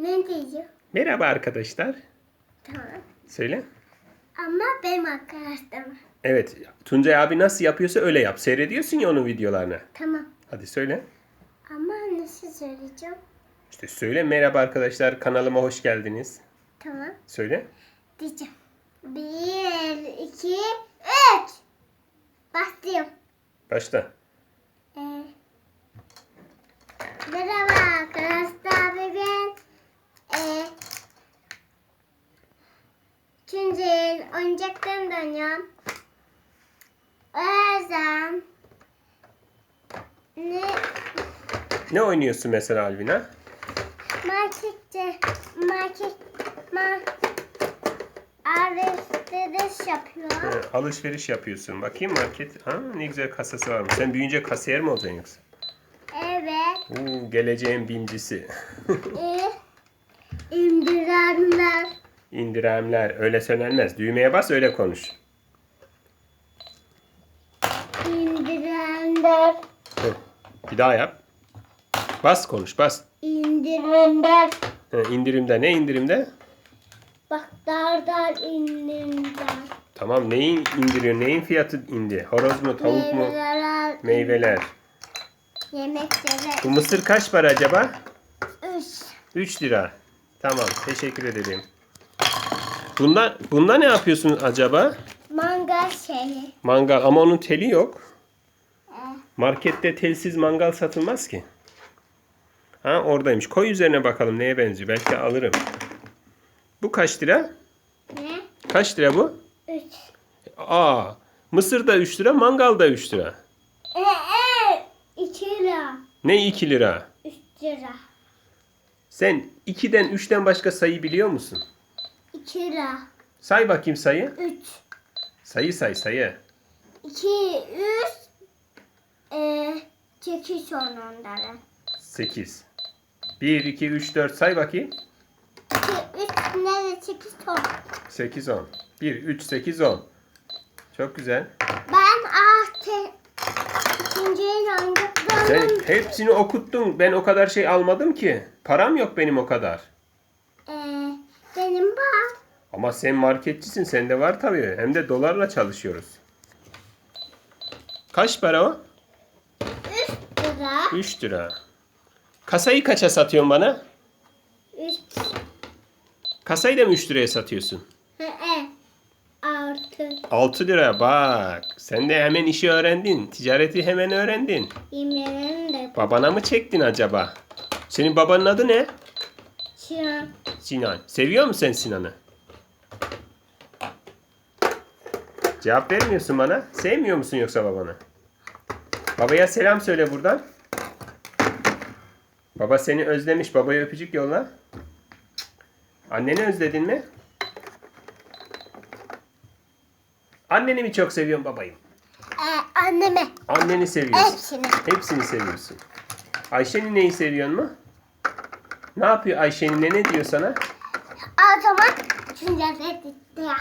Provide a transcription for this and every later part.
Ne diyor? Merhaba arkadaşlar. Tamam. Söyle. Ama benim arkadaşlarım. Evet. Tuncay abi nasıl yapıyorsa öyle yap. Seyrediyorsun ya onun videolarını. Tamam. Hadi söyle. Ama nasıl söyleyeceğim? İşte söyle merhaba arkadaşlar kanalıma hoş geldiniz. Tamam. Söyle. Diyeceğim. Bir, iki, üç. Başlıyorum. Başla. Ee, merhaba arkadaşlar ben ee, Tuncay'ın oyuncaklarını dönüyorum. Yüzden ne Ne oynuyorsun mesela Alvina? markette market ma alışveriş yapıyor. Ee, alışveriş yapıyorsun. Bakayım market. Ha, ne güzel kasası varmış. Sen büyüyünce kasiyer mi olacaksın yoksa? Evet. Oo, geleceğin bincisi. E, indirenler. İndirimler. Öyle söylenmez. Düğmeye bas öyle konuş. İndirenler. Hı. Bir daha yap. Bas konuş bas. İndirenler. Hı, indirimde. Ne indirimde? Bak dar dar indirenler. Tamam neyin indiriyor? Neyin fiyatı indi? Horoz mu? Tavuk mu? Meyveler. Meyveler. Yemekleri. Bu mısır kaç para acaba? Üç. 3 lira. Tamam teşekkür ederim. Bunda, bunda ne yapıyorsun acaba? Mangal şeyi. Mangal ama onun teli yok. Ee, Markette telsiz mangal satılmaz ki. Ha oradaymış. Koy üzerine bakalım neye benziyor. Belki alırım. Bu kaç lira? ne? Kaç lira bu? Üç. Aa, mısır da 3 lira, mangal da 3 lira. Ee, e, iki lira. Ne 2 lira? Üç lira. Sen 2'den 3'ten başka sayı biliyor musun? İki lira. Say bakayım sayı. Üç. Sayı say sayı. İki, üç. Ee, çekiş sonra onları. 8. 1, 2, 3, 4 say bakayım. İki, üç, nerede çekiş sonra? 8, 10. 1, 3, 8, 10. Çok güzel. Ben artık ikinci el Sen hepsini okuttun. Ben o kadar şey almadım ki. Param yok benim o kadar. ee, benim var. Ama sen marketçisin. Sende var tabii. Hem de dolarla çalışıyoruz. Kaç para o? Üç lira. 3 lira. Kasayı kaça satıyorsun bana? Üç. Kasayı da mı 3 liraya satıyorsun? He, he. Altı. 6 lira bak. Sen de hemen işi öğrendin. Ticareti hemen öğrendin. Yemeğini de Babana mı çektin acaba? Senin babanın adı ne? Şiran. Sinan. Seviyor musun sen Sinan'ı? Cevap vermiyorsun bana. Sevmiyor musun yoksa babanı? Babaya selam söyle buradan. Baba seni özlemiş. Babaya öpücük yolla. Anneni özledin mi? Anneni mi çok seviyorsun babayım? Ee, anneme. Anneni seviyorsun. Hepsini. Hepsini seviyorsun. Ayşe'nin neyi seviyorsun mu? Ne yapıyor Ayşe'nin ne, diyor sana? O zaman üçüncü gitti ya.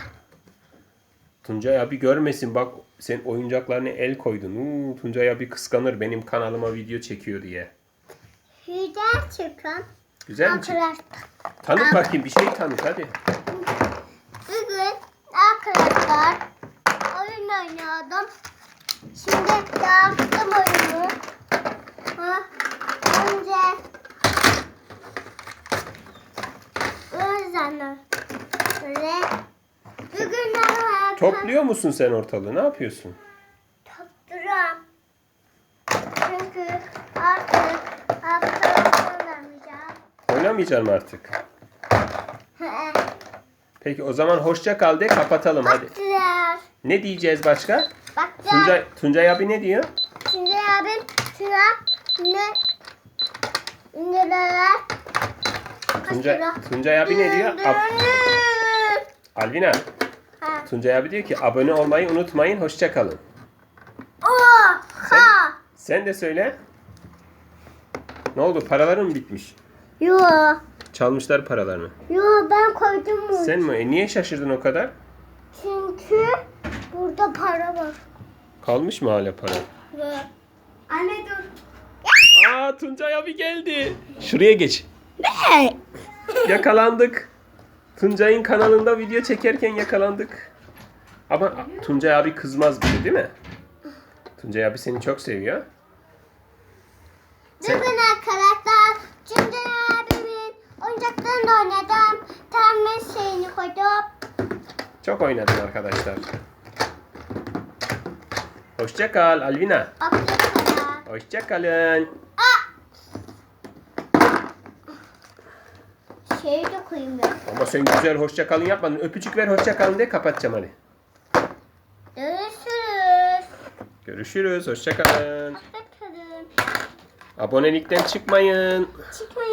Tuncay abi görmesin bak sen oyuncaklarına el koydun. Uuu, Tuncay abi kıskanır benim kanalıma video çekiyor diye. Güzel çıkan Güzel mi? arkadaşlar. Tanıt bakayım bir şey tanıt hadi. Bugün arkadaşlar oyun oynuyordum. Şimdi yaptım oyunu. Ha, önce Özlem'le böyle bugün arkadaşlar Topluyor musun sen ortalığı? Ne yapıyorsun? topluyorum. Çünkü artık hafta oynamayacağım. Oynamayacaksın artık. Peki o zaman hoşça kal de kapatalım hadi. Baktılar. Ne diyeceğiz başka? Baktılar. Tuncay, Tuncay abi ne diyor? Şimdi abim şuna ne neler Tuncay, Tuncay abi ne diyor? Ab- Alvina. Tuncay abi diyor ki abone olmayı unutmayın. Hoşça kalın. Oha. Sen de söyle. Ne oldu? Paraların mı bitmiş? Yo. Çalmışlar paralarını. Yo ben koydum mu? Sen mi? E niye şaşırdın o kadar? Çünkü burada para var. Kalmış mı hala para? Ve Anne dur. Aa Tuncay abi geldi. Şuraya geç. Ne? Yakalandık. Tuncay'ın kanalında video çekerken yakalandık. Ama Tuncay abi kızmaz bize değil mi? Tuncay abi seni çok seviyor. Sen- Bugün arkadaşlar Cündür abimin oyuncaklarını oynadım. Tam şeyini koydum. Çok oynadın arkadaşlar. Hoşça kal Alvina. Bakıyorum. Hoşça kalın. Şeyi de koyayım ben. Ama sen güzel hoşça kalın yapmadın. Öpücük ver hoşça kalın de kapatacağım hadi. Görüşürüz. Görüşürüz. Hoşça kalın. Hoşçakalın. Abonelikten çıkmayın. Çıkmayın.